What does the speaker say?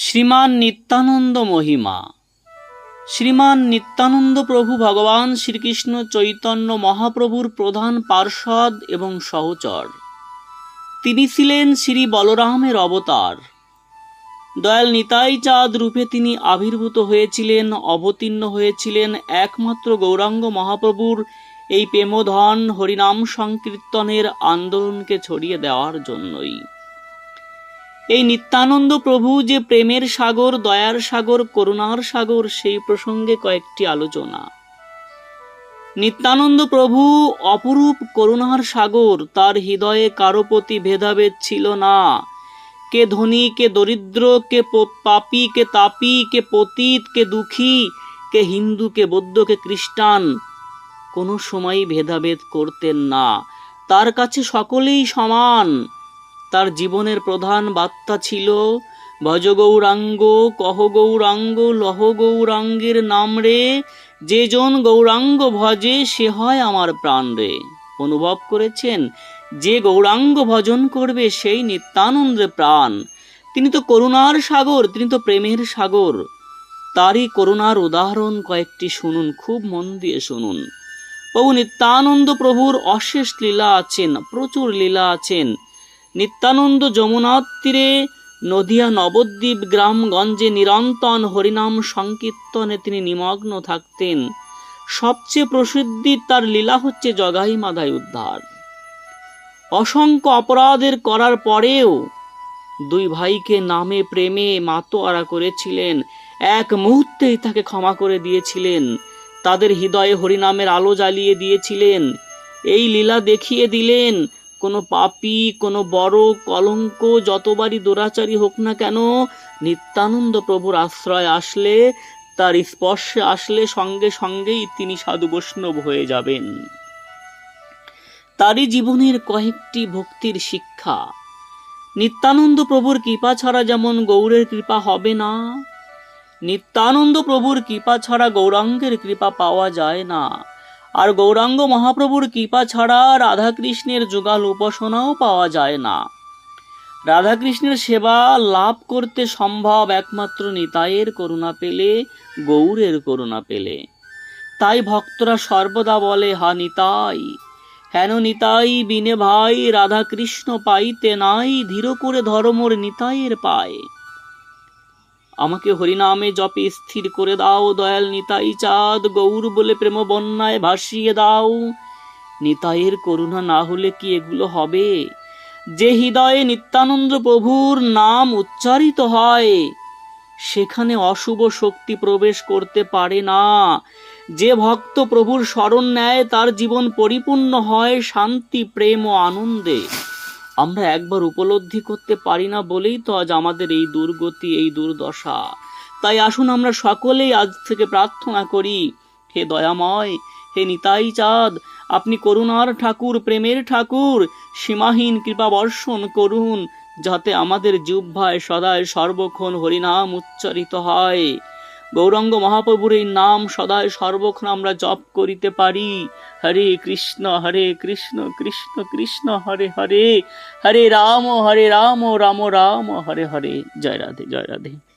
শ্রীমান নিত্যানন্দ মহিমা। শ্রীমান নিত্যানন্দ প্রভু ভগবান শ্রীকৃষ্ণ চৈতন্য মহাপ্রভুর প্রধান পার্ষদ এবং সহচর। তিনি ছিলেন শ্রী বলরামের অবতার। দয়াল নিতাই চাঁদ রূপে তিনি আবির্ভূত হয়েছিলেন, অবতীর্ণ হয়েছিলেন একমাত্র গৌরাঙ্গ মহাপ্রভুর এই প্রেমধন হরিনাম সংকীর্তনের আন্দোলনকে ছড়িয়ে দেওয়ার জন্যই। এই নিত্যানন্দ প্রভু যে প্রেমের সাগর, দয়ার সাগর, করুণার সাগর, সেই প্রসঙ্গে কয়েকটি আলোচনা। নিত্যানন্দ প্রভু অপরূপ করুণার সাগর, তার হৃদয়ে কারও প্রতি ভেদাভেদ ছিল না। কে ধনী, কে দরিদ্র, কে পাপী, কে তাপী, কে পতীত, কে দুঃখী, কে হিন্দু, কে বৌদ্ধ, কে খ্রিস্টান, কোনো সময়ই ভেদাভেদ করতেন না। তার কাছে সকলেই সমান। তার জীবনের প্রধান বার্তা ছিল, ভজ গৌরাঙ্গ, কহ গৌরাঙ্গ, লহ গৌরাঙ্গের নাম রে। যে জন গৌরাঙ্গ ভজে, সে হয় আমার প্রাণ রে। অনুভব করেছেন, যে গৌরাঙ্গ ভজন করবে, সেই নিত্যানন্দের প্রাণ। তিনি তো করুণার সাগর, তিনি তো প্রেমের সাগর। তারই করুণার উদাহরণ কয়েকটি শুনুন, খুব মন দিয়ে শুনুন। প্রভু নিত্যানন্দ প্রভুর অশেষ লীলা আছেন, প্রচুর লীলা আছেন। নিত্যানন্দ যমুনার তীরে নদিয়া নবদ্বীপ গ্রামগঞ্জে নিরন্তন হরিনাম সংকীর্তনে তিনি নিমগ্ন থাকতেন। সবচেয়ে প্রসিদ্ধি তার লীলা হচ্ছে জগাই মাধাই উদ্ধার। অসংখ্য অপরাধের করার পরেও দুই ভাইকে নামে প্রেমে মাতোয়ারা করেছিলেন। এক মুহূর্তেই তাকে ক্ষমা করে দিয়েছিলেন। তাদের হৃদয়ে হরিনামের আলো জ্বালিয়ে দিয়েছিলেন। এই লীলা দেখিয়ে দিলেন কোনো পাপী, কোনো বড় কলঙ্ক যতবারই দুরাচারী হোক না কেন, নিত্যানন্দ প্রভুর আশ্রয় আসলে, তার স্পর্শে আসলে সঙ্গে সঙ্গেই তিনি সাধু বৈষ্ণব হয়ে যাবেন। তারই জীবনের কয়েকটি ভক্তির শিক্ষা। নিত্যানন্দ প্রভুর কৃপা ছাড়া যেমন গৌরের কৃপা হবে না, নিত্যানন্দ প্রভুর কৃপা ছাড়া গৌরাঙ্গের কৃপা পাওয়া যায় না। আর গৌরাঙ্গ মহাপ্রভুর কৃপা ছাড়া রাধাকৃষ্ণের যুগাল উপাসনাও পাওয়া যায় না। রাধাকৃষ্ণের সেবা লাভ করতে সম্ভব একমাত্র নিতাইয়ের করুণা পেলে, গৌরের করুণা পেলে। তাই ভক্তরা সর্বদা বলে, হা নিতাই, হেন নিতাই বিনে ভাই, রাধাকৃষ্ণ পাইতে নাই, ধীর করে ধর্মর নিতাইয়ের পায়। আমাকে হরিনামে জপে স্থির করে দাও, দয়াল নিতাই চাঁদ, গৌর বলে প্রেম বন্যায় ভাসিয়ে দাও। নিতাইয়ের করুণা না হলে কি এগুলো হবে? যে হৃদয়ে নিত্যানন্দ প্রভুর নাম উচ্চারিত হয়, সেখানে অশুভ শক্তি প্রবেশ করতে পারে না। যে ভক্ত প্রভুর স্মরণ নেয়, তার জীবন পরিপূর্ণ হয় শান্তি, প্রেম ও আনন্দে। আমরা একবার উপলব্ধি করতে পারি না বলেই তো আজ আমাদের এই দুর্গতি, এই দুর্দশা। তাই আসুন আমরা সকলেই আজ থেকে প্রার্থনা করি, হে দয়াময়, হে নিতাই চাঁদ, আপনি করুণার ঠাকুর, প্রেমের ঠাকুর, সীমাহীন কৃপা বর্ষণ করুন, যাতে আমাদের জিহ্বায় সদায় সর্বক্ষণ হরিনাম উচ্চারিত হয়। গৌরঙ্গ মহাপ্রভুর এই নাম সদায় সর্বক্ষণ আমরা জপ করিতে পারি। হরে কৃষ্ণ হরে কৃষ্ণ কৃষ্ণ কৃষ্ণ, হরে হরে। হরে রাম হরে রাম রাম রাম, হরে হরে। জয় রাধে জয় রাধে।